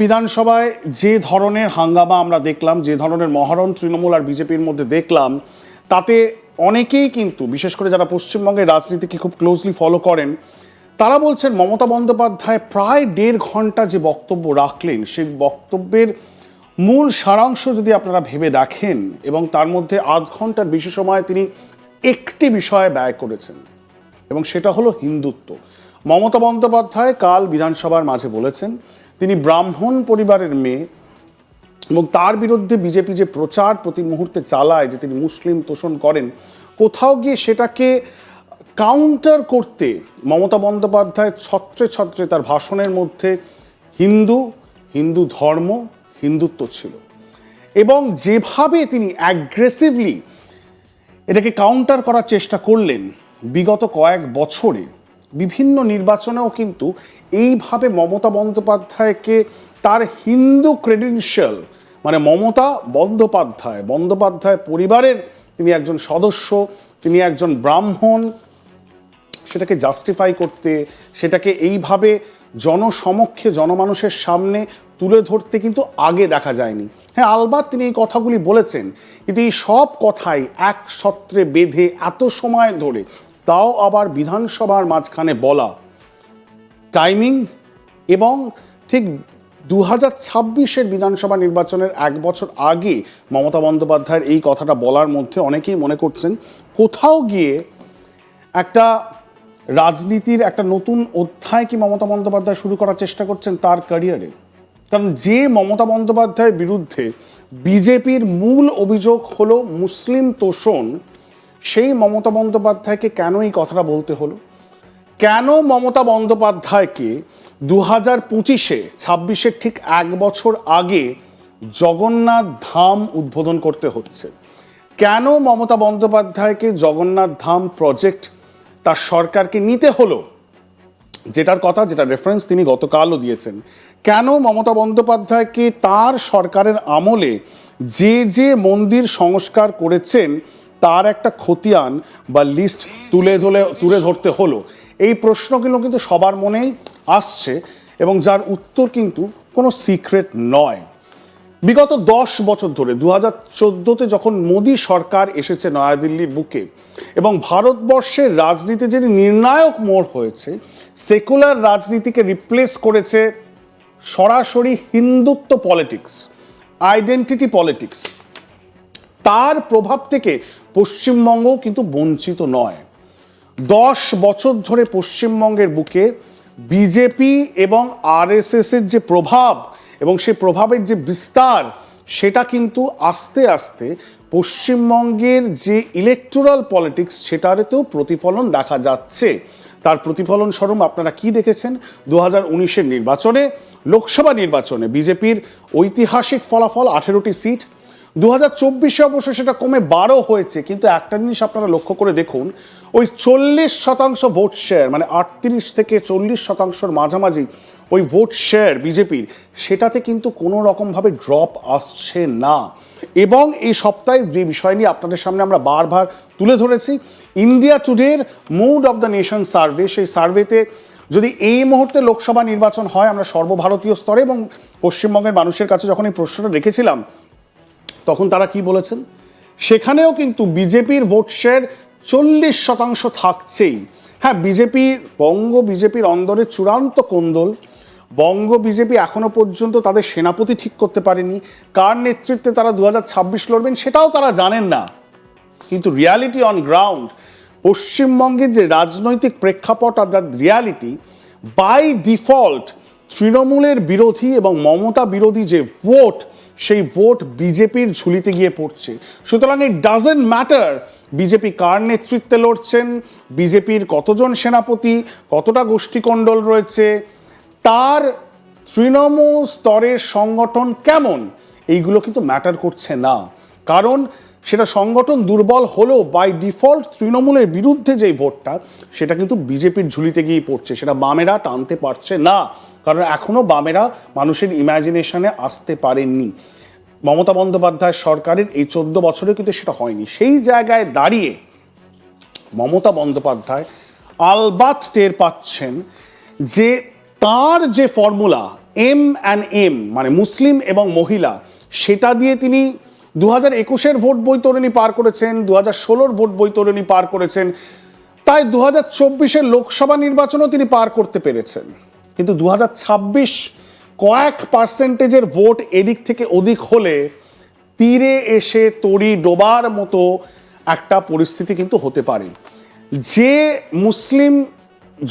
বিধানসভায় যে ধরনের হাঙ্গামা আমরা দেখলাম, যে ধরনের মহারণ তৃণমূল আর বিজেপির মধ্যে দেখলাম, তাতে অনেকেই কিন্তু, বিশেষ করে যারা পশ্চিমবঙ্গের রাজনীতিকে খুব ক্লোজলি ফলো করেন, তারা বলছেন মমতা বন্দ্যোপাধ্যায় প্রায় দেড় ঘণ্টা যে বক্তব্য রাখলেন, সেই বক্তব্যের মূল সারাংশ যদি আপনারা ভেবে দেখেন এবং তার মধ্যে আধ ঘণ্টার বেশি সময় তিনি একটি বিষয়ে ব্যয় করেছেন, এবং সেটা হলো হিন্দুত্ব। মমতা বন্দ্যোপাধ্যায় কাল বিধানসভার মাঝে বলেছেন তিনি ব্রাহ্মণ পরিবারের মেয়ে এবং তার বিরুদ্ধে বিজেপি যে প্রচার প্রতি মুহূর্তে চালায় যে তিনি মুসলিম তোষণ করেন, কোথাও গিয়ে সেটাকে কাউন্টার করতে মমতা বন্দ্যোপাধ্যায় ছত্রে ছত্রে তার ভাষণের মধ্যে হিন্দু হিন্দু ধর্ম, হিন্দুত্ব ছিল। এবং যেভাবে তিনি অ্যাগ্রেসিভলি এটাকে কাউন্টার করার চেষ্টা করলেন বিগত কয়েক বছরে বিভিন্ন নির্বাচনেও কিন্তু এইভাবে মমতা বন্দ্যোপাধ্যায়কে তার হিন্দু ক্রেডেনশিয়াল মানে মমতা বন্দ্যোপাধ্যায় বন্দ্যোপাধ্যায় পরিবারের তিনি একজন সদস্য, তিনি একজন ব্রাহ্মণ, সেটাকে জাস্টিফাই করতে, সেটাকে এইভাবে জনসমক্ষে, জনমানুষের সামনে তুলে ধরতে কিন্তু আগে দেখা যায়নি। হ্যাঁ আলবাত তিনি এই কথাগুলি বলেছেন, কিন্তু এই সব কথাই এক সত্রে বেঁধে এত সময় ধরে তাও আবার বিধানসভার মাঝখানে বলা। টাইমিং এবং ঠিক দু হাজার ছাব্বিশের বিধানসভা নির্বাচনের এক বছর আগে মমতা বন্দ্যোপাধ্যায়ের এই কথাটা বলার মধ্যে অনেকেই মনে করছেন, কোথাও গিয়ে একটা রাজনীতির একটা নতুন অধ্যায় কি মমতা বন্দ্যোপাধ্যায় শুরু করার চেষ্টা করছেন তার ক্যারিয়ারে কারণ যে মমতা বন্দ্যোপাধ্যায়ের বিরুদ্ধে বিজেপির মূল অভিযোগ হলো মুসলিম তোষণ সেই মমতা বন্দ্যোপাধ্যায়কে কেন এই কথাটা বলতে হলো? কেন মমতা বন্দ্যোপাধ্যায়কে দু হাজার পঁচিশে ছাব্বিশের ঠিক এক বছর আগে জগন্নাথ ধাম উদ্বোধন করতে হচ্ছে? কেন মমতা বন্দ্যোপাধ্যায়কে জগন্নাথ ধাম প্রজেক্ট তার সরকারকে নিতে হলো? যেটার কথা যেটা রেফারেন্স তিনি গতকালও দিয়েছেন। কেন মমতা বন্দ্যোপাধ্যায়কে তার সরকারের আমলে যে যে মন্দির সংস্কার করেছেন তার একটা খতিয়ান বা লিস্ট তুলে ধরে তুলে ধরতে হলো। এই প্রশ্নগুলো কিন্তু সবার মনেই আসছে এবং যার উত্তর কিন্তু কোনো সিক্রেট নয়। বিগত দশ বছর ধরে দু হাজার চোদ্দোতে যখন মোদী সরকার এসেছে নয়াদিল্লির বুকে এবং ভারতবর্ষের রাজনীতি যে নির্ণায়ক মোড় হয়েছে, সেকুলার রাজনীতিকে রিপ্লেস করেছে সরাসরি হিন্দুত্ব পলিটিক্স আইডেন্টিটি পলিটিক্স তার প্রভাব থেকে পশ্চিমবঙ্গ কিন্তু বঞ্চিত নয়। দশ বছর ধরে পশ্চিমবঙ্গের বুকে বিজেপি এবং আরএসএস এর যে প্রভাব এবং সে প্রভাবের যে বিস্তার, সেটা কিন্তু আস্তে আস্তে পশ্চিমবঙ্গের যে ইলেকটোরাল পলিটিক্স সেটারেতেও প্রতিফলন দেখা যাচ্ছে। তার প্রতিফলন স্বরূপ আপনারা কি দেখেছেন? দু হাজার নির্বাচনে, লোকসভা নির্বাচনে বিজেপির ঐতিহাসিক ফলাফল আঠেরোটি সিট দু হাজার চব্বিশে অবশ্য সেটা কমে বারো হয়েছে, কিন্তু একটা জিনিস আপনারা লক্ষ্য করে দেখুন, ওই চল্লিশ শতাংশ ভোট শেয়ার মানে আটত্রিশ থেকে চল্লিশ শতাংশর মাঝামাঝি ওই ভোট শেয়ার বিজেপির, সেটাতে কিন্তু কোনো রকমভাবে ড্রপ আসছে না। এবং এই সপ্তাহে যে বিষয় নিয়ে আপনাদের সামনে আমরা বারবার তুলে ধরেছি India টুডের mood of the nation survey সেই সার্ভেতে যদি এই মুহূর্তে লোকসভা নির্বাচন হয়, আমরা সর্বভারতীয় স্তরে এবং পশ্চিমবঙ্গের মানুষের কাছে যখন এই প্রশ্নটা রেখেছিলাম তখন তারা কি বলেছেন? সেখানেও কিন্তু বিজেপির ভোট শেয়ার চল্লিশ শতাংশ থাকছেই। হ্যাঁ বিজেপি, বঙ্গ বিজেপির অন্দরে চূড়ান্ত কোন্দল, বঙ্গ বিজেপি এখনও পর্যন্ত তাদের সেনাপতি ঠিক করতে পারেনি। কার নেতৃত্বে তারা দু হাজার ছাব্বিশ লড়বেন সেটাও তারা জানেন না। কিন্তু রিয়ালিটি অন গ্রাউন্ড পশ্চিমবঙ্গের যে রাজনৈতিক প্রেক্ষাপট দ্য রিয়ালিটি বাই ডিফল্ট তৃণমূলের বিরোধী এবং মমতা বিরোধী যে ভোট সেই ভোট বিজেপির ঝুলিতে গিয়ে পড়ছে। সুতরাং ইট ডাজেন্ট ম্যাটার বিজেপি কার নেতৃত্বে লড়ছেন, বিজেপির কতজন সেনাপতি, কতটা গোষ্ঠীকণ্ডল রয়েছে, তার তৃণমূল স্তরের সংগঠন কেমন, এইগুলো কিন্তু ম্যাটার করছে না। কারণ সেটা সংগঠন দুর্বল হলেও বাই ডিফল্ট তৃণমূলের বিরুদ্ধে যেই ভোটটা, সেটা কিন্তু বিজেপির ঝুলিতে গিয়ে পড়ছে, সেটা বামেরা টানতে পারছে না। কারণ এখনও বামেরা মানুষের ইমাজিনেশনে আসতে পারেননি। মমতা বন্দ্যোপাধ্যায় সরকারের এই চোদ্দ বছরে কিন্তু সেটা হয়নি। সেই জায়গায় দাঁড়িয়ে মমতা বন্দ্যোপাধ্যায় আলবাত টের পাচ্ছেন যে তার যে ফর্মুলা এম অ্যান্ড এম মানে মুসলিম এবং মহিলা, সেটা দিয়ে তিনি দু হাজার একুশের ভোট বৈতরণী পার করেছেন দু হাজার ষোলোর ভোট বৈতরণী পার করেছেন, তাই দু হাজার চব্বিশের লোকসভা নির্বাচনও তিনি পার করতে পেরেছেন। কিন্তু দু হাজার ছাব্বিশ কয়েক পার্সেন্টেজের ভোট এদিক থেকে ওদিক হলে তীরে এসে তড়ি ডোবার মতো একটা পরিস্থিতি কিন্তু হতে পারে। যে মুসলিম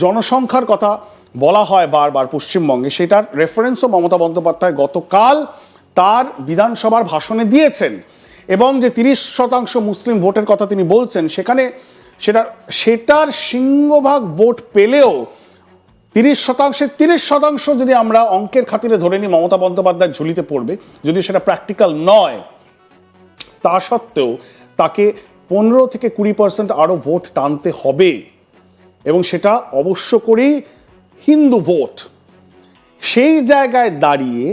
জনসংখ্যার কথা বলা হয় বারবার পশ্চিমবঙ্গে, সেটার রেফারেন্সও মমতা বন্দ্যোপাধ্যায় গতকাল তার বিধানসভার ভাষণে দিয়েছেন এবং যে তিরিশ শতাংশ মুসলিম ভোটের কথা তিনি বলছেন, সেখানে সেটার সেটার সিংহভাগ ভোট পেলেও তিরিশ শতাংশের তিরিশ শতাংশ যদি আমরা অঙ্কের খাতিরে ধরে নিই, মমতা বন্দ্যোপাধ্যায় ঝুলিতে পড়বে, যদি সেটা প্র্যাকটিক্যাল নয়, তা সত্ত্বেও তাকে পনেরো থেকে কুড়ি পার্সেন্ট আরও ভোট টানতে হবে। এবং সেটা অবশ্য করেই হিন্দু ভোট সেই জায়গায় দাঁড়িয়ে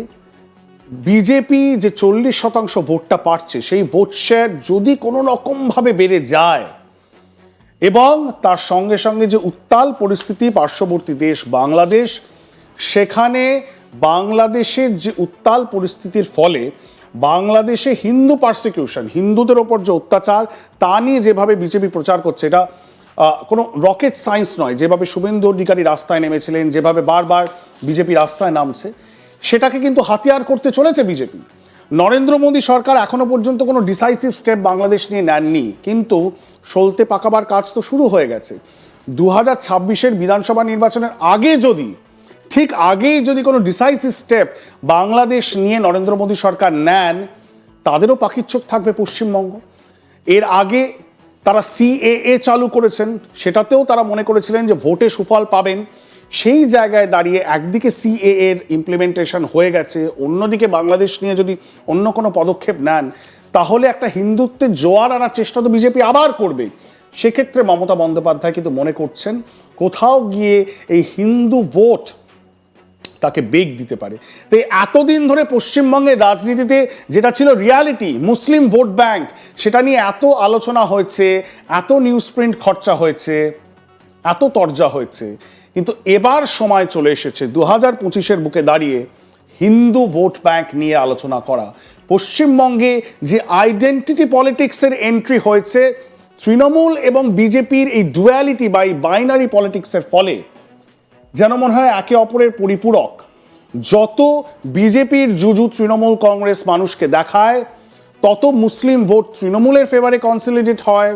বিজেপি যে চল্লিশ শতাংশ ভোটটা পাচ্ছে, সেই ভোট শেয়ার যদি কোনো রকমভাবে বেড়ে যায় এবং তার সঙ্গে সঙ্গে যে উত্তাল পরিস্থিতি, পার্শ্ববর্তী দেশ বাংলাদেশ, সেখানে বাংলাদেশের যে উত্তাল পরিস্থিতির ফলে বাংলাদেশে হিন্দু পার্সিকিউশন হিন্দুদের ওপর যে অত্যাচার, তা নিয়ে যেভাবে বিজেপি প্রচার করছে, এটা কোনো রকেট সায়েন্স নয়। যেভাবে শুভেন্দু অধিকারী রাস্তায় নেমেছিলেন, যেভাবে বারবার বিজেপি রাস্তায় নামছে, সেটাকে কিন্তু হাতিয়ার করতে চলেছে বিজেপি। নরেন্দ্র মোদী সরকার এখনও পর্যন্ত কোনো ডিসাইসিভ স্টেপ বাংলাদেশ নিয়ে নেননি। কিন্তু সলতে পাকাবার কাজ তো শুরু হয়ে গেছে। দু হাজার ছাব্বিশের বিধানসভা নির্বাচনের আগে যদি, ঠিক আগেই যদি কোনো ডিসাইসিভ স্টেপ বাংলাদেশ নিয়ে নরেন্দ্র মোদী সরকার নেন, তাদেরও চোখ থাকবে পশ্চিমবঙ্গ। এর আগে তারা সিএএ চালু করেছেন, সেটাতেও তারা মনে করেছিলেন যে ভোটে সুফল পাবেন। সেই জায়গায় দাঁড়িয়ে একদিকে সিএ এর ইমপ্লিমেন্টেশন হয়ে গেছে, অন্যদিকে বাংলাদেশ নিয়ে যদি অন্য কোনো পদক্ষেপ নেন, তাহলে একটা হিন্দুত্বের জোয়ার আনার চেষ্টা তো বিজেপি আবার করবে। সেক্ষেত্রে মমতা বন্দ্যোপাধ্যায় কিন্তু মনে করছেন, কোথাও গিয়ে এই হিন্দু ভোট তাকে বেগ দিতে পারে। তো এতদিন ধরে পশ্চিমবঙ্গের রাজনীতিতে যেটা ছিল রিয়ালিটি মুসলিম ভোট ব্যাংক সেটা নিয়ে এত আলোচনা হয়েছে, এত নিউজ প্রিন্ট খরচা হয়েছে, এত তরজা হয়েছে। কিন্তু এবার সময় চলে এসেছে। দু হাজার পঁচিশের বুকে দাঁড়িয়ে হিন্দু ভোট ব্যাংক নিয়ে আলোচনা করা। পশ্চিমবঙ্গে যে আইডেন্টিটি পলিটিক্সের এন্ট্রি হয়েছে, তৃণমূল এবং বিজেপির এই ডুয়ালিটি বা এই বাইনারি পলিটিক্সের ফলে যেন মনে হয় একে অপরের পরিপূরক। যত বিজেপির জুজু তৃণমূল কংগ্রেস মানুষকে দেখায়, তত মুসলিম ভোট তৃণমূলের ফেভারে কনসলিডেট হয়।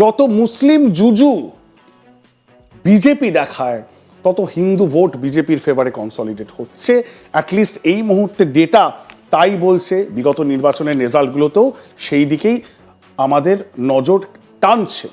যত মুসলিম জুজু বিজেপি দেখায়, তত হিন্দু ভোট বিজেপির ফেভারে কনসলিডেট হচ্ছে। অ্যাটলিস্ট এই মুহূর্তে ডেটা তাই বলছে, বিগত নির্বাচনের রেজাল্টগুলোতেও সেই দিকেই আমাদের নজর টানছে।